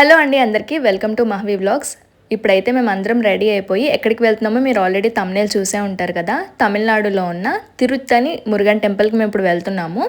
Hello అండి అందరికీ welcome to మహవి vlogs ఇప్పుడైతే మేము అందరం రెడీ అయిపోయి ఎక్కడికి వెళ్తున్నామో మీరు ఆల్రెడీ తమిళ చూసే ఉంటారు కదా. తమిళనాడులో ఉన్న తిరుత్తని మురుగన్ టెంపుల్కి మేము ఇప్పుడు వెళ్తున్నాము.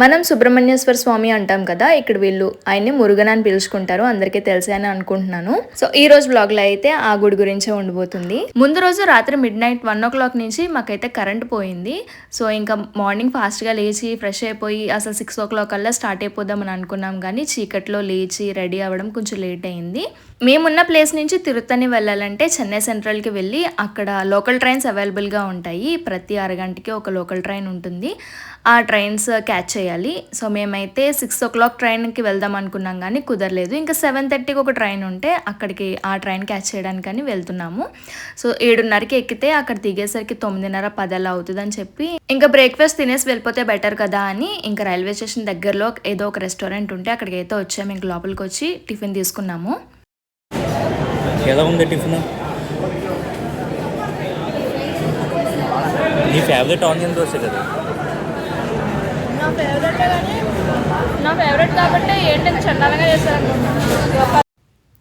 మనం సుబ్రహ్మణ్యేశ్వర స్వామి అంటాం కదా ఇక్కడ వీళ్ళు ఆయన్ని మురుగన్ అని పిలుచుకుంటారు అందరికీ తెలిసే అని అనుకుంటున్నాను. సో ఈ రోజు బ్లాగ్లో అయితే ఆ గుడి గురించే ఉండబోతుంది. ముందు రోజు రాత్రి midnight one o'clock నుంచి మాకైతే కరెంట్ పోయింది. సో ఇంకా మార్నింగ్ ఫాస్ట్గా లేచి ఫ్రెష్ అయిపోయి అసలు సిక్స్ ఓ క్లాక్ కల్లా స్టార్ట్ అయిపోదామని అనుకున్నాం కానీ చీకట్లో లేచి రెడీ అవ్వడం కొంచెం లేట్ అయింది. మేమున్న ప్లేస్ నుంచి తిరుత్తని వెళ్ళాలంటే చెన్నై సెంట్రల్కి వెళ్ళి అక్కడ లోకల్ ట్రైన్స్ అవైలబుల్గా ఉంటాయి. ప్రతి అరగంటకి ఒక లోకల్ ట్రైన్ ఉంటుంది. ఆ ట్రైన్స్ క్యాచ్ చేయాలి. సో మేమైతే సిక్స్ ఓ క్లాక్ ట్రైన్కి వెళ్దాం అనుకున్నాం కానీ కుదరలేదు. ఇంకా సెవెన్ థర్టీకి ఒక ట్రైన్ ఉంటే అక్కడికి ఆ ట్రైన్ క్యాచ్ చేయడానికని వెళ్తున్నాము. సో ఏడున్నరకి ఎక్కితే అక్కడ దిగేసరికి తొమ్మిదిన్నర పదలా అవుతుందని చెప్పి ఇంకా బ్రేక్ఫాస్ట్ తినేసి వెళ్ళిపోతే బెటర్ కదా అని ఇంకా రైల్వే స్టేషన్ దగ్గరలో ఏదో ఒక రెస్టారెంట్ ఉంటే అక్కడికి అయితే వచ్చాము. ఇంక లోపలికి వచ్చి టిఫిన్ తీసుకున్నాము. ఎలా ఉంది టిఫిన్? నీ ఫేవరెట్ ఆనియన్ దోశ కదా. నా ఫేవరెట్ కానీ నా ఫేవరెట్ కాబట్టి ఏంటంటే చండాలంగా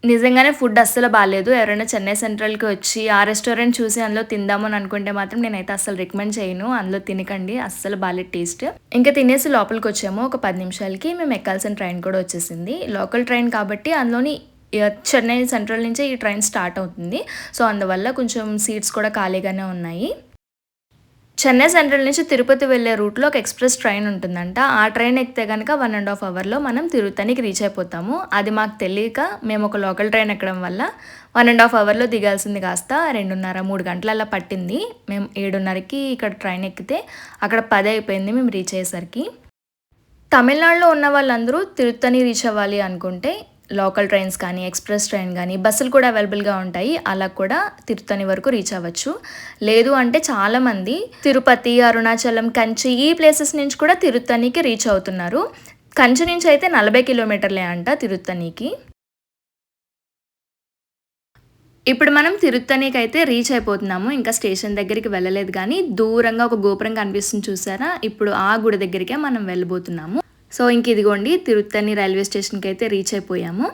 నిజంగానే ఫుడ్ అస్సలు బాగాలేదు ఎవరైనా చెన్నై సెంట్రల్కి వచ్చి ఆ రెస్టారెంట్ చూసి అందులో తిందామని అనుకుంటే మాత్రం నేనైతే అస్సలు రికమెండ్ చేయను. అందులో తినకండి అస్సలు బాగాలేదు టేస్ట్ ఇంకా తినేసి లోపలికి వచ్చాము. ఒక పది నిమిషాలకి మేము ఎక్కాల్సిన ట్రైన్ కూడా వచ్చేసింది. లోకల్ ట్రైన్ కాబట్టి అందులోని చెన్నై సెంట్రల్ నుంచే ఈ ట్రైన్ స్టార్ట్ అవుతుంది. సో అందువల్ల కొంచెం సీట్స్ కూడా ఖాళీగానే ఉన్నాయి. చెన్నై సెంట్రల్ నుంచి తిరుపతి వెళ్ళే రూట్లో ఒక ఎక్స్ప్రెస్ ట్రైన్ ఉంటుందంట. ఆ ట్రైన్ ఎక్కితే కనుక వన్ అండ్ హాఫ్ అవర్లో మనం తిరుపతికి రీచ్ అయిపోతాము. అది మాకు తెలియక మేము ఒక లోకల్ ట్రైన్ ఎక్కడం వల్ల వన్ అండ్ హాఫ్ అవర్లో దిగాల్సింది కాస్త రెండున్నర మూడు గంటలు అలా పట్టింది. మేము ఏడున్నరకి ఇక్కడ ట్రైన్ ఎక్కితే అక్కడ పది అయిపోయింది మేము రీచ్ అయ్యేసరికి. తమిళనాడులో ఉన్న వాళ్ళందరూ తిరుత్తని రీచ్ అవ్వాలి అనుకుంటే లోకల్ ట్రైన్స్ కానీ ఎక్స్ప్రెస్ ట్రైన్ కానీ బస్సులు కూడా అవైలబుల్గా ఉంటాయి. అలా కూడా తిరుపతి వరకు రీచ్ అవ్వచ్చు. లేదు అంటే చాలామంది తిరుపతి అరుణాచలం కంచి ఈ ప్లేసెస్ నుంచి కూడా తిరుత్తనికి రీచ్ అవుతున్నారు. కంచి నుంచి అయితే నలభై కిలోమీటర్లే అంట తిరుత్తనికి ఇప్పుడు మనం తిరుత్తనికి అయితే రీచ్ అయిపోతున్నాము. ఇంకా స్టేషన్ దగ్గరికి వెళ్ళలేదు కానీ దూరంగా ఒక గోపురం కనిపిస్తుంది చూసారా? ఇప్పుడు ఆ గుడి దగ్గరికే మనం వెళ్ళబోతున్నాము. సో ఇంక ఇదిగోండి తిరుత్తని రైల్వే స్టేషన్కి అయితే రీచ్ అయిపోయాము.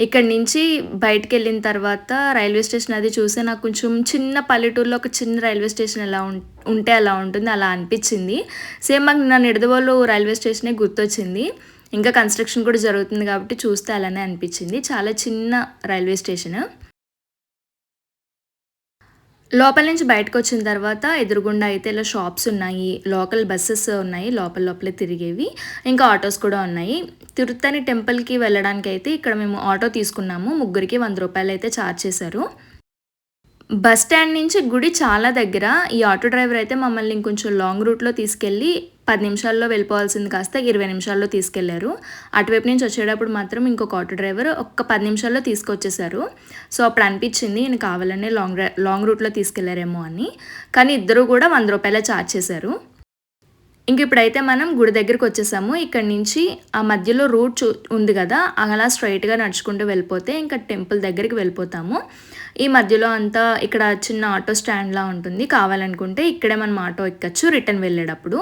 ఇక్కడ నుంచి బయటకు వెళ్ళిన తర్వాత రైల్వే స్టేషన్ అది చూస్తే నాకు కొంచెం చిన్న పల్లెటూరులో ఒక చిన్న రైల్వే స్టేషన్ ఎలా ఉం- ఉంటే అలా ఉంటుంది అలా అనిపించింది. సేమ్ మాకు నా నిడదవోలు రైల్వే స్టేషనే గుర్తొచ్చింది. ఇంకా కన్స్ట్రక్షన్ కూడా జరుగుతుంది కాబట్టి చూస్తే అలానే అనిపించింది. చాలా చిన్న రైల్వే స్టేషన్. లోపల నుంచి బయటకు వచ్చిన తర్వాత ఎదురుగుండా అయితే ఇలా షాప్స్ ఉన్నాయి లోకల్ బస్సెస్ ఉన్నాయి లోపల లోపలే తిరిగేవి. ఇంకా ఆటోస్ కూడా ఉన్నాయి. తిరుత్తని టెంపుల్కి వెళ్ళడానికి అయితే ఇక్కడ మేము ఆటో తీసుకున్నాము. ముగ్గురికి వంద రూపాయలు అయితే ఛార్జ్ చేశారు. బస్ స్టాండ్ నుంచి గుడి చాలా దగ్గర. ఈ ఆటో డ్రైవర్ అయితే మమ్మల్ని ఇంకొంచెం లాంగ్ రూట్లో తీసుకెళ్ళి పది నిమిషాల్లో వెళ్ళిపోవాల్సింది కాస్త ఇరవై నిమిషాల్లో తీసుకెళ్ళారు. అటువైపు నుంచి వచ్చేటప్పుడు మాత్రం ఇంకొక ఆటో డ్రైవర్ ఒక్క పది నిమిషాల్లో తీసుకొచ్చేసారు. సో అప్పుడు అనిపించింది నేను కావాలనే లాంగ్ డ్రై లాంగ్ రూట్లో తీసుకెళ్ళారేమో అని. కానీ ఇద్దరు కూడా వంద రూపాయల ఛార్జ్ చేశారు. ఇంక ఇప్పుడైతే మనం గుడి దగ్గరికి వచ్చేసాము. ఇక్కడ నుంచి ఆ మధ్యలో రూట్ చూ ఉంది కదా అలా స్ట్రైట్గా నడుచుకుంటూ వెళ్ళిపోతే ఇంకా టెంపుల్ దగ్గరికి వెళ్ళిపోతాము. ఈ మధ్యలో అంతా ఇక్కడ చిన్న ఆటో స్టాండ్లా ఉంటుంది. కావాలనుకుంటే ఇక్కడే మనం ఆటో ఎక్కచ్చు రిటర్న్ వెళ్ళేటప్పుడు.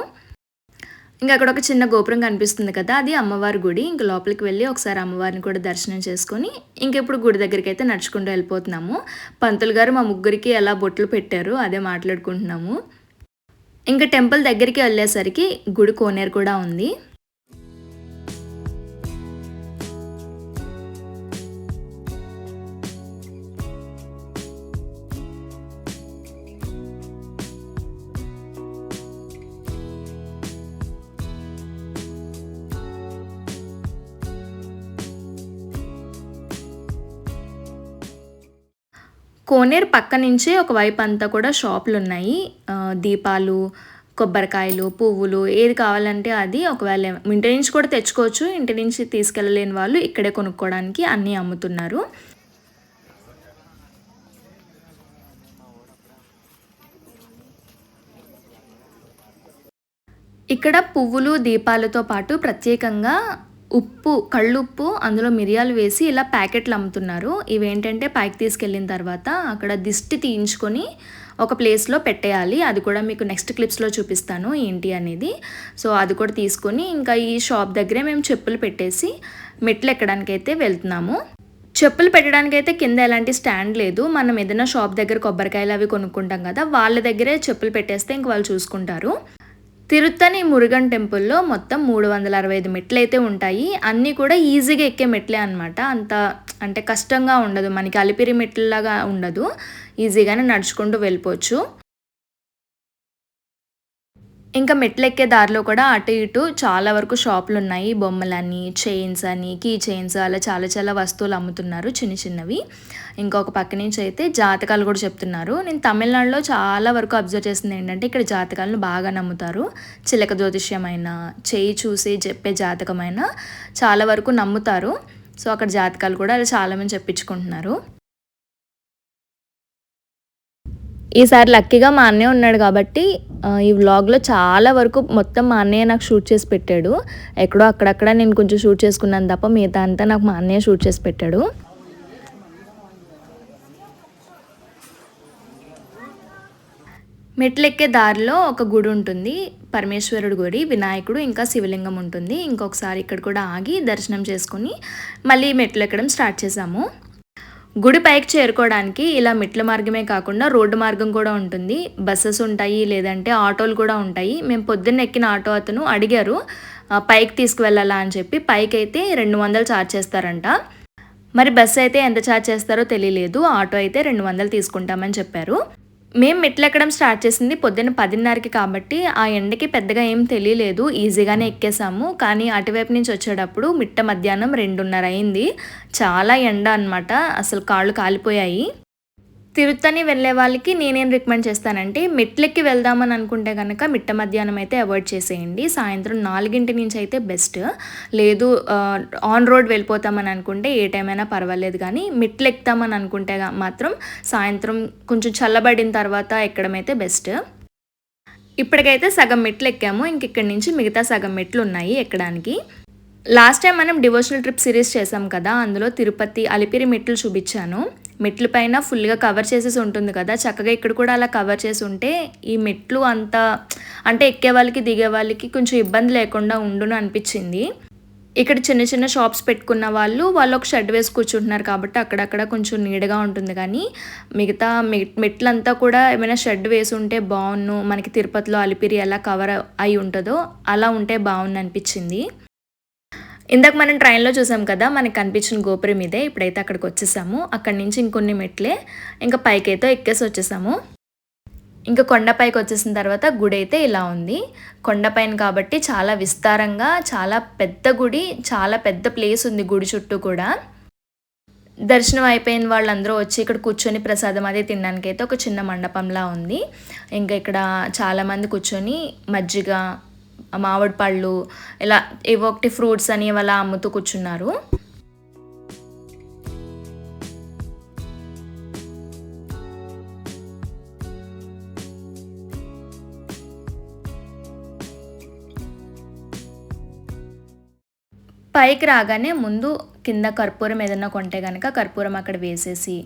ఇంకా అక్కడ ఒక చిన్న గోపురం కనిపిస్తుంది కదా అది అమ్మవారి గుడి. ఇంక లోపలికి వెళ్ళి ఒకసారి అమ్మవారిని కూడా దర్శనం చేసుకొని ఇంక ఇప్పుడు గుడి దగ్గరికి అయితే నడుచుకుంటూ వెళ్ళిపోతున్నాము. పంతులు గారు మా ముగ్గురికి ఎలా బొట్లు పెట్టారు అదే మాట్లాడుకుంటున్నాము. ఇంకా టెంపుల్ దగ్గరికి వెళ్ళేసరికి గుడి కోనేరు కూడా ఉంది. కోనేరు పక్క నుంచే ఒకవైపు అంతా కూడా షాపులు ఉన్నాయి దీపాలు కొబ్బరికాయలు పువ్వులు ఏది కావాలంటే అది ఒకవేళ ఇంటి నుంచి కూడా తెచ్చుకోవచ్చు. ఇంటి నుంచి తీసుకెళ్ళలేని వాళ్ళు ఇక్కడే కొనుక్కోవడానికి అన్నీ అమ్ముతున్నారు. ఇక్కడ పువ్వులు దీపాలతో పాటు ప్రత్యేకంగా ఉప్పు కళ్ళుప్పు అందులో మిరియాలు వేసి ఇలా ప్యాకెట్లు అమ్ముతున్నారు. ఇవేంటంటే పైకి తీసుకెళ్ళిన తర్వాత అక్కడ దిష్టి తీయించుకొని ఒక ప్లేస్లో పెట్టేయాలి. అది కూడా మీకు నెక్స్ట్ క్లిప్స్లో చూపిస్తాను ఏంటి అనేది. సో అది కూడా తీసుకొని ఇంకా ఈ షాప్ దగ్గరే మేము చెప్పులు పెట్టేసి మెట్లు ఎక్కడానికైతే వెళ్తున్నాము. చెప్పులు పెట్టడానికి అయితే కింద ఎలాంటి స్టాండ్ లేదు. మనం ఏదైనా షాప్ దగ్గర కొబ్బరికాయలు అవి కొనుక్కుంటాం కదా వాళ్ళ దగ్గరే చెప్పులు పెట్టేస్తే ఇంక వాళ్ళు చూసుకుంటారు. తిరుత్తని మురుగన్ టెంపుల్లో మొత్తం మూడు వందల అరవై ఐదు మెట్లు అయితే ఉంటాయి. అన్నీ కూడా ఈజీగా ఎక్కే మెట్లే అనమాట అంత అంటే కష్టంగా ఉండదు. మనకి అలిపిరి మెట్లలాగా ఉండదు. ఈజీగానే నడుచుకుంటూ వెళ్ళిపోవచ్చు. ఇంకా మెట్లు ఎక్కే దారిలో కూడా అటు ఇటు చాలా వరకు షాపులు ఉన్నాయి బొమ్మలని చైన్స్ అని కీ చైన్స్ అలా చాలా చాలా వస్తువులు అమ్ముతున్నారు చిన్న చిన్నవి. ఇంకొక పక్క నుంచి అయితే జాతకాలు కూడా చెప్తున్నారు. నేను తమిళనాడులో చాలా వరకు అబ్జర్వ్ చేసింది ఏంటంటే ఇక్కడ జాతకాలను బాగా నమ్ముతారు. చిలక జ్యోతిష్యమైన చేయి చూసి చెప్పే జాతకమైన చాలా వరకు నమ్ముతారు. సో అక్కడ జాతకాలు కూడా అలా చాలామంది చెప్పించుకుంటున్నారు. ఈసారి లక్కీగా మా అన్నయ్య ఉన్నాడు కాబట్టి ఈ వ్లాగ్లో చాలా వరకు మొత్తం మా అన్నయ్య నాకు షూట్ చేసి పెట్టాడు. ఎక్కడో అక్కడక్కడ నేను కొంచెం షూట్ చేసుకున్నాను తప్ప మిగతా అంతా నాకు మా అన్నయ్య షూట్ చేసి పెట్టాడు. మెట్లెక్కే దారిలో ఒక గుడి ఉంటుంది. పరమేశ్వరుడు గుడి వినాయకుడు ఇంకా శివలింగం ఉంటుంది. ఇంకొకసారి ఇక్కడ కూడా ఆగి దర్శనం చేసుకుని మళ్ళీ మెట్లు ఎక్కడం స్టార్ట్ చేసాము. గుడి పైకి చేరుకోవడానికి ఇలా మెట్ల మార్గమే కాకుండా రోడ్డు మార్గం కూడా ఉంటుంది. బస్సెస్ ఉంటాయి లేదంటే ఆటోలు కూడా ఉంటాయి. మేము పొద్దున్న ఎక్కిన ఆటో అతను అడిగారు పైకి తీసుకువెళ్ళాలా? అని చెప్పి. పైకి అయితే రెండు వందలు ఛార్జ్ చేస్తారంట. మరి బస్సు అయితే ఎంత ఛార్జ్ చేస్తారో తెలియలేదు. ఆటో అయితే రెండు వందలు తీసుకుంటామని చెప్పారు. మేము మెట్లు ఎక్కడం స్టార్ట్ చేసింది పొద్దున్న పదిన్నరకి కాబట్టి ఆ ఎండకి పెద్దగా ఏం తెలియలేదు ఈజీగానే ఎక్కేసాము. కానీ అటువైపు నుంచి వచ్చేటప్పుడు మిట్ట మధ్యాహ్నం రెండున్నర అయింది. చాలా ఎండ అన్నమాట. అసలు కాళ్ళు కాలిపోయాయి. తిరుత్తని వెళ్ళే వాళ్ళకి నేనేం రికమెండ్ చేస్తానంటే మెట్లెక్కి వెళ్దామని అనుకుంటే కనుక మిట్ట మధ్యాహ్నం అయితే అవాయిడ్ చేసేయండి. సాయంత్రం నాలుగింటి నుంచి అయితే బెస్ట్. లేదు ఆన్ రోడ్ వెళ్ళిపోతామని అనుకుంటే ఏ టైం అయినా పర్వాలేదు కానీ మెట్లు ఎక్కుతామని అనుకుంటే మాత్రం సాయంత్రం కొంచెం చల్లబడిన తర్వాత ఎక్కడం అయితే బెస్ట్. ఇప్పటికైతే సగం మెట్లు ఎక్కాము ఇంక ఇక్కడి నుంచి మిగతా సగం మెట్లు ఉన్నాయి ఎక్కడానికి. లాస్ట్ టైం మనం డివోషనల్ ట్రిప్ సిరీస్ చేసాం కదా అందులో తిరుపతి అలిపిరి మెట్లు చూపించాను. మెట్లు పైన ఫుల్గా కవర్ చేసేసి ఉంటుంది కదా చక్కగా ఇక్కడ కూడా అలా కవర్ చేసి ఉంటే ఈ మెట్లు అంత అంటే ఎక్కే వాళ్ళకి దిగే వాళ్ళకి కొంచెం ఇబ్బంది లేకుండా ఉండును అనిపించింది. ఇక్కడ చిన్న చిన్న షాప్స్ పెట్టుకున్న వాళ్ళు వాళ్ళు ఒక షెడ్ వేసి కూర్చుంటున్నారు కాబట్టి అక్కడక్కడ కొంచెం నీడగా ఉంటుంది కానీ మిగతా మెట్లంతా కూడా ఏమైనా షెడ్ వేసి ఉంటే బాగున్ను మనకి తిరుపతిలో అలిపిరి ఎలా కవర్ అయి ఉంటుందో అలా ఉంటే బాగుంది అనిపించింది. ఇందాక మనం ట్రైన్లో చూసాం కదా మనకి కనిపించిన గోపురం ఇదే. ఇప్పుడైతే అక్కడికి వచ్చేసాము. అక్కడి నుంచి ఇంకొన్ని మెట్లే ఇంకా పైకైతే ఎక్కేసి వచ్చేసాము. ఇంకా కొండపైకి వచ్చేసిన తర్వాత గుడి అయితే ఇలా ఉంది. కొండపైన కాబట్టి చాలా విస్తారంగా చాలా పెద్ద గుడి చాలా పెద్ద ప్లేస్ ఉంది గుడి చుట్టూ కూడా. దర్శనం అయిపోయిన వాళ్ళందరూ వచ్చి ఇక్కడ కూర్చొని ప్రసాదం అది తినడానికి అయితే ఒక చిన్న మండపంలా ఉంది. ఇంకా ఇక్కడ చాలామంది కూర్చొని మజ్జిగ మామిడి పళ్ళు ఇలా ఏవో ఒకటి ఫ్రూట్స్ అని అలా అమ్ముతూ కూర్చున్నారు. పైకి రాగానే ముందు కింద కర్పూరం ఏదైనా కొంటే కనుక కర్పూరం అక్కడ వేసేసి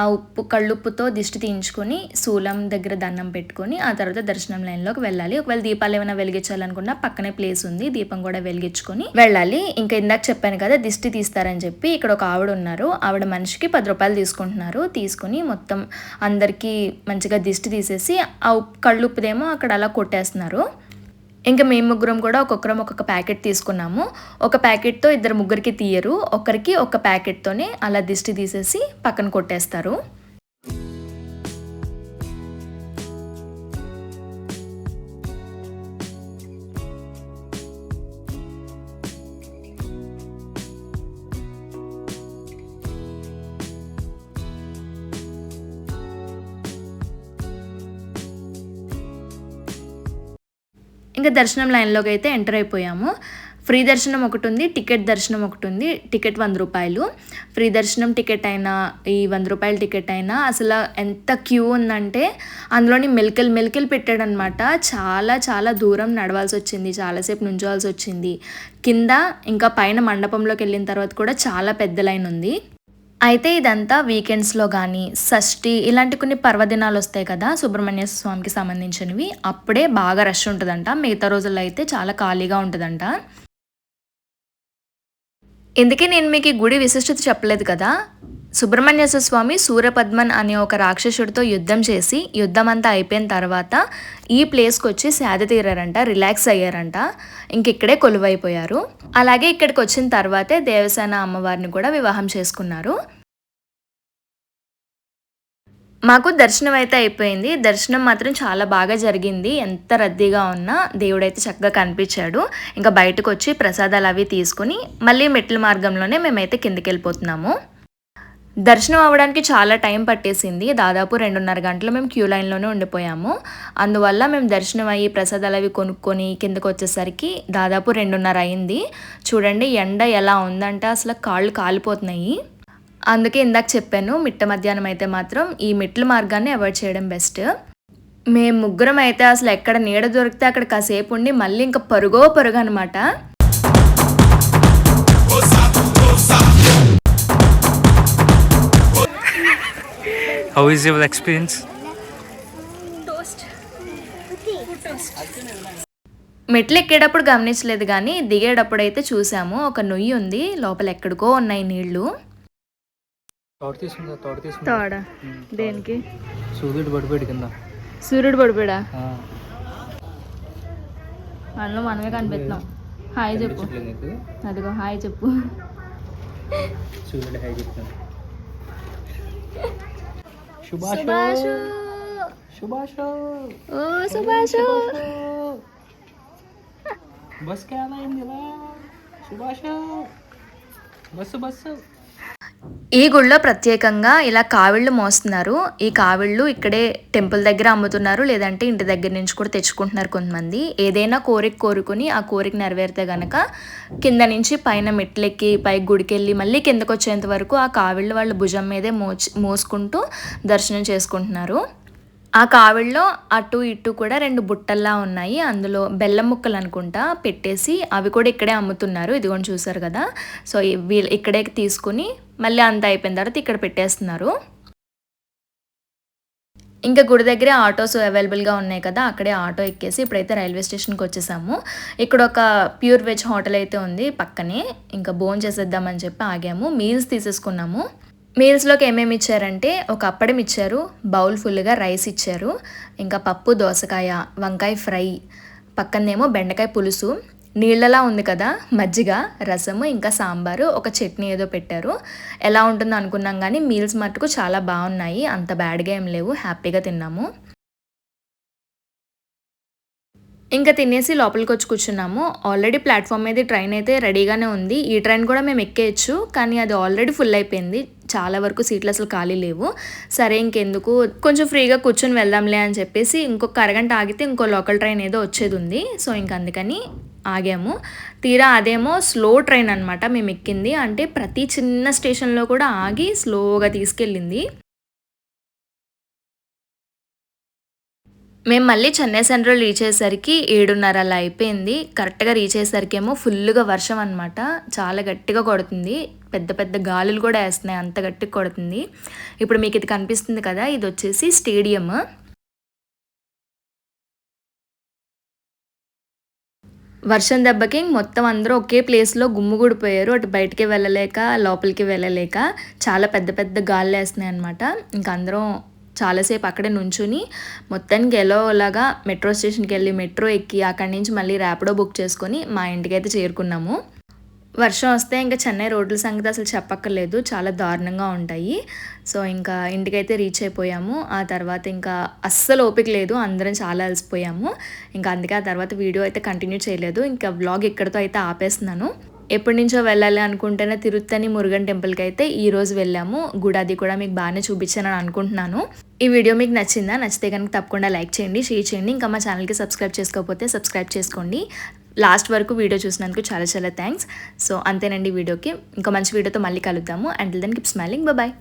ఆ ఉప్పు కళ్ళుప్పుతో దిష్టి తీయించుకొని శూలం దగ్గర దండం పెట్టుకొని ఆ తర్వాత దర్శనం లైన్లోకి వెళ్ళాలి. ఒకవేళ దీపాలు ఏమైనా వెలిగించాలనుకున్నా పక్కనే ప్లేస్ ఉంది. దీపం కూడా వెలిగించుకొని వెళ్ళాలి. ఇంకా ఇందాక చెప్పాను కదా దిష్టి తీస్తారని చెప్పి ఇక్కడ ఒక ఆవిడ ఉన్నారు. ఆవిడ మనిషికి పది రూపాయలు తీసుకుంటున్నారు. తీసుకుని మొత్తం అందరికీ మంచిగా దిష్టి తీసేసి ఆ ఉప్పు కళ్ళుప్పుదేమో అక్కడ అలా కొట్టేస్తున్నారు. ఇంకా మేము ముగ్గురం కూడా ఒక్కొక్కరం ఒక్కొక్క ప్యాకెట్ తీసుకున్నాము. ఒక ప్యాకెట్తో ఇద్దరు ముగ్గురికి తీయరు. ఒకరికి ఒక ప్యాకెట్తోనే అలా దిష్టి తీసేసి పక్కన కొట్టేస్తారు. ఇంకా దర్శనం లైన్లోకి అయితే ఎంటర్ అయిపోయాము. ఫ్రీ దర్శనం ఒకటి ఉంది టికెట్ దర్శనం ఒకటి ఉంది టికెట్ వంద రూపాయలు. ఫ్రీ దర్శనం టికెట్ అయినా ఈ వంద రూపాయల టికెట్ అయినా అసలు ఎంత క్యూ ఉందంటే అందులోని మెలికలు మెలికలు పెట్టాడనమాట చాలా చాలా దూరం నడవాల్సి వచ్చింది చాలాసేపు నుంచోవాల్సి వచ్చింది. కింద ఇంకా పైన మండపంలోకి వెళ్ళిన తర్వాత కూడా చాలా పెద్ద లైన్ ఉంది. అయితే ఇదంతా వీకెండ్స్లో కానీ షష్ఠి ఇలాంటి కొన్ని పర్వదినాలు వస్తాయి కదా సుబ్రహ్మణ్య స్వామికి సంబంధించినవి అప్పుడే బాగా రష్ ఉంటుందంట. మిగతా రోజుల్లో అయితే చాలా ఖాళీగా ఉంటుందంట. ఇందుకే నేను మీకు ఈ గుడి విశిష్టత చెప్పలేదు కదా. సుబ్రహ్మణ్యేశ్వర స్వామి సూర్యపద్మన్ అనే ఒక రాక్షసుడితో యుద్ధం చేసి యుద్ధం అంతా అయిపోయిన తర్వాత ఈ ప్లేస్కి వచ్చి సేద తీరారంట రిలాక్స్ అయ్యారంట. ఇంకిక్కడే కొలువైపోయారు. అలాగే ఇక్కడికి వచ్చిన తర్వాతే దేవసేన అమ్మవారిని కూడా వివాహం చేసుకున్నారు. మాకు దర్శనం అయితే అయిపోయింది. దర్శనం మాత్రం చాలా బాగా జరిగింది. ఎంత రద్దీగా ఉన్నా దేవుడైతే చక్కగా కనిపించాడు. ఇంకా బయటకు వచ్చి ప్రసాదాలు అవి తీసుకుని మళ్ళీ మెట్ల మార్గంలోనే మేమైతే కిందకి వెళ్ళిపోతున్నాము దర్శనం అవ్వడానికి చాలా టైం పట్టేసింది. దాదాపు రెండున్నర గంటలు మేము క్యూ లైన్లోనే ఉండిపోయాము. అందువల్ల మేము దర్శనం అయ్యి ప్రసాదాలు అవి కొనుక్కొని కిందకు వచ్చేసరికి దాదాపు రెండున్నర అయింది. చూడండి ఎండ ఎలా ఉందంటే అసలు కాళ్ళు కాలిపోతున్నాయి. అందుకే ఇందాక చెప్పాను మిట్ట మధ్యాహ్నం అయితే మాత్రం ఈ మిట్ల మార్గాన్ని అవాయిడ్ చేయడం బెస్ట్. మేము ముగ్గురం అయితే అసలు ఎక్కడ నీడ దొరికితే అక్కడ కాసేపు ఉండి మళ్ళీ ఇంకా పరుగో పరుగు అనమాట హౌ ఈజ్ యువర్ ఎక్స్పీరియన్స్ మెట్లు ఎక్కేటప్పుడు గమనించలేదు కానీ దిగేటప్పుడు అయితే చూసాము. ఒక నొయ్యి ఉంది. లోపల ఎక్కడికో ఉన్నాయి నీళ్ళు. తోట తీసుకుందా? తోట తీసుకుందా? తాడా. దేనికి? సూర్యుడు పడిపోయాడు కింద. సూర్యుడు పడిపోయాడా? ఆ, అందులో మనమే కనిపెట్టినాం. హాయ్ చెప్పు. అదిగో హాయ్ చెప్పు. సూర్యుడు హై చెప్తాను సుభాషు సుభాష్ ఓ సుభాషు బస్ ఎలా అయింది ఇలా సుభాష్ బస్సు బస్సు ఈ గుళ్ళో ప్రత్యేకంగా ఇలా కావిళ్ళు మోస్తున్నారు. ఈ కావిళ్ళు ఇక్కడే టెంపుల్ దగ్గర అమ్ముతున్నారు. లేదంటే ఇంటి దగ్గర నుంచి కూడా తెచ్చుకుంటున్నారు కొంతమంది. ఏదైనా కోరిక కోరుకుని ఆ కోరిక నెరవేరితే గనక కింద నుంచి పైన మెట్లెక్కి పై గుడికెళ్ళి మళ్ళీ కిందకు వచ్చేంత వరకు ఆ కావిళ్ళు వాళ్ళ భుజం మీదే మోచి మోసుకుంటూ దర్శనం చేసుకుంటున్నారు. ఆ కావిడిలో అటు ఇటు కూడా రెండు బుట్టల్లా ఉన్నాయి. అందులో బెల్లం ముక్కలు అనుకుంటా పెట్టేసి అవి కూడా ఇక్కడే అమ్ముతున్నారు. ఇదిగోండి చూసారు కదా. సో వీళ్ళు ఇక్కడే తీసుకుని మళ్ళీ అంత అయిపోయిన తర్వాత ఇక్కడ పెట్టేస్తున్నారు. ఇంకా గుడి దగ్గరే ఆటోస్ అవైలబుల్గా ఉన్నాయి కదా. అక్కడే ఆటో ఎక్కేసి ఇప్పుడైతే రైల్వే స్టేషన్కి వచ్చేసాము. ఇక్కడ ఒక ప్యూర్ వెజ్ హోటల్ అయితే ఉంది పక్కనే. ఇంకా భోజనం చేసేద్దామని చెప్పి ఆగాము. మీల్స్ తీసేసుకున్నాము. మీల్స్లోకి ఏమేమి ఇచ్చారంటే ఒక అప్పడం ఇచ్చారు బౌల్ ఫుల్గా రైస్ ఇచ్చారు ఇంకా పప్పు దోసకాయ వంకాయ ఫ్రై పక్కనేమో బెండకాయ పులుసు నీళ్ళలా ఉంది కదా మజ్జిగ రసము ఇంకా సాంబారు ఒక చట్నీ ఏదో పెట్టారు. ఎలా ఉంటుందో అనుకున్నాం కానీ మీల్స్ మట్టుకు చాలా బాగున్నాయి అంత బ్యాడ్గా ఏం లేవు హ్యాపీగా తిన్నాము. ఇంకా తినేసి లోపలికి వచ్చి కూర్చున్నాము. ఆల్రెడీ ప్లాట్ఫామ్ మీద ట్రైన్ అయితే రెడీగానే ఉంది. ఈ ట్రైన్ కూడా మేము ఎక్కేయచ్చు కానీ అది ఆల్రెడీ ఫుల్ అయిపోయింది. చాలా వరకు సీట్లు అసలు ఖాళీ లేవు. సరే ఇంకెందుకు? కొంచెం ఫ్రీగా కూర్చొని వెళ్దాంలే అని చెప్పేసి ఇంకొక అరగంట ఆగితే ఇంకో లోకల్ ట్రైన్ ఏదో వచ్చేది ఉంది సో ఇంక అందుకని ఆగాము. తీరా అదేమో స్లో ట్రైన్ అనమాట మేము ఎక్కింది. అంటే ప్రతి చిన్న స్టేషన్లో కూడా ఆగి స్లోగా తీసుకెళ్ళింది. మేము మళ్ళీ చెన్నై సెంట్రల్ రీచ్ అయ్యేసరికి ఏడున్నర అలా అయిపోయింది. కరెక్ట్గా రీచ్ అయ్యేసరికేమో ఫుల్గా వర్షం అనమాట చాలా గట్టిగా కొడుతుంది. పెద్ద పెద్ద గాలులు కూడా వేస్తున్నాయి. అంత గట్టిగా కొడుతుంది. ఇప్పుడు మీకు ఇది కనిపిస్తుంది కదా ఇది వచ్చేసి స్టేడియం. వర్షం దెబ్బకి మొత్తం అందరూ ఒకే ప్లేస్లో గుమ్ముగూడిపోయారు అటు బయటికి వెళ్ళలేక లోపలికి వెళ్ళలేక చాలా పెద్ద పెద్ద గాలు వేస్తున్నాయి అనమాట ఇంకా అందరం చాలాసేపు అక్కడే నుంచుని మొత్తానికి ఎలాగా మెట్రో స్టేషన్కి వెళ్ళి మెట్రో ఎక్కి అక్కడి నుంచి మళ్ళీ ర్యాపిడో బుక్ చేసుకొని మా ఇంటికైతే చేరుకున్నాము. వర్షం వస్తే ఇంకా చెన్నై రోడ్ల సంగతి అసలు చెప్పక్కర్లేదు. చాలా దారుణంగా ఉంటాయి. సో ఇంకా ఇంటికైతే రీచ్ అయిపోయాము. ఆ తర్వాత ఇంకా అస్సలు ఓపిక లేదు. అందరం చాలా అలసిపోయాము. ఇంకా అందుకే ఆ తర్వాత వీడియో అయితే కంటిన్యూ చేయలేదు. ఇంకా వ్లాగ్ ఇక్కడితో అయితే ఆపేస్తున్నాను. ఎప్పటి నుంచో వెళ్ళాలి అనుకుంటేనే తిరుత్తని మురుగన్ టెంపుల్కి అయితే ఈ రోజు వెళ్ళాము. గుడి అది కూడా మీకు బాగానే చూపించానని అనుకుంటున్నాను. ఈ వీడియో మీకు నచ్చిందా? నచ్చితే కనుక తప్పకుండా లైక్ చేయండి షేర్ చేయండి. ఇంకా మా ఛానల్కి సబ్స్క్రైబ్ చేసుకోకపోతే సబ్స్క్రైబ్ చేసుకోండి. లాస్ట్ వరకు వీడియో చూసినందుకు చాలా చాలా థ్యాంక్స్. సో అంతేనండి వీడియోకి. ఇంకా మంచి వీడియోతో మళ్ళీ కలుద్దాము. And then keep smiling bye